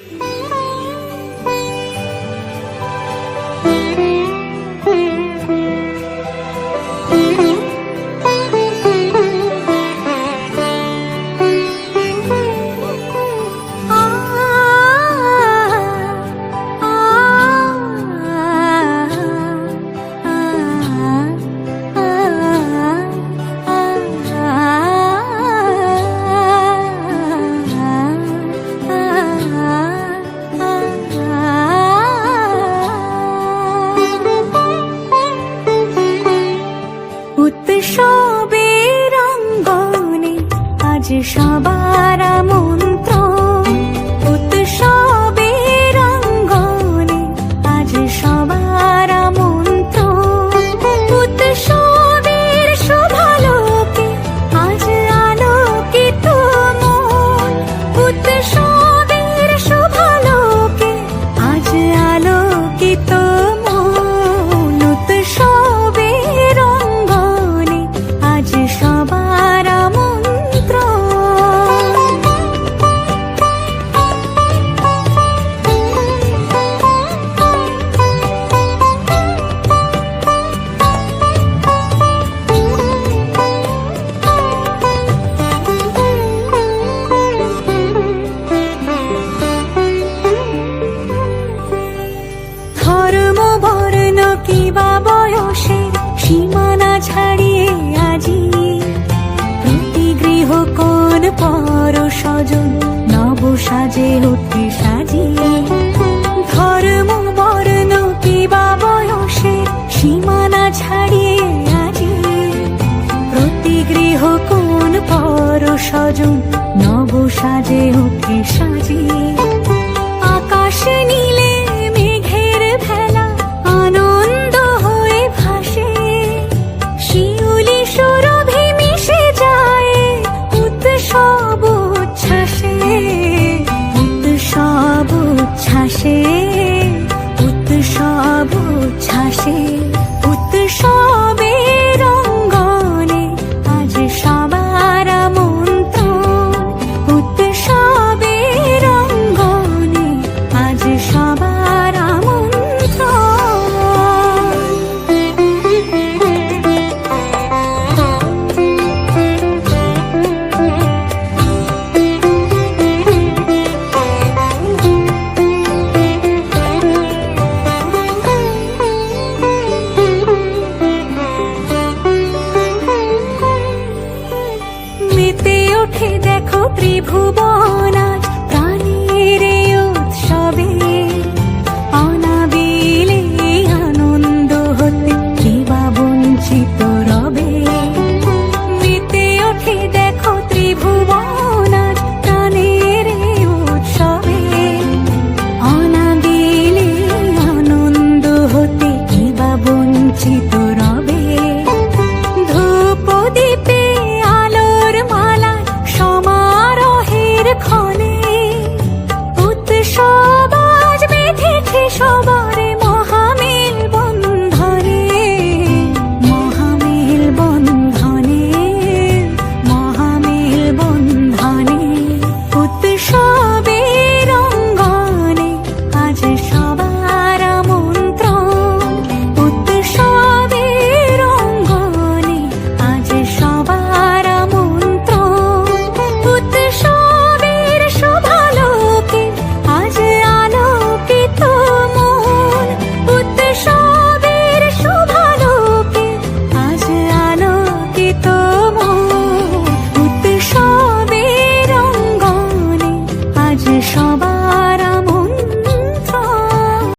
Bye. আজ সবার কিবা বয়সের সীমানা ছাড়িয়ে আজি। প্রতি গৃহ কোন পর স্বজন নব সাজে উঠে সাজিয়ে। ধর্ম, বর্ণ, কিবা বয়সের সীমানা ছাড়িয়ে আজি। প্রতি গৃহ কোন পর স্বজন নব সাজে উঠে noche. ত্রিভুবনা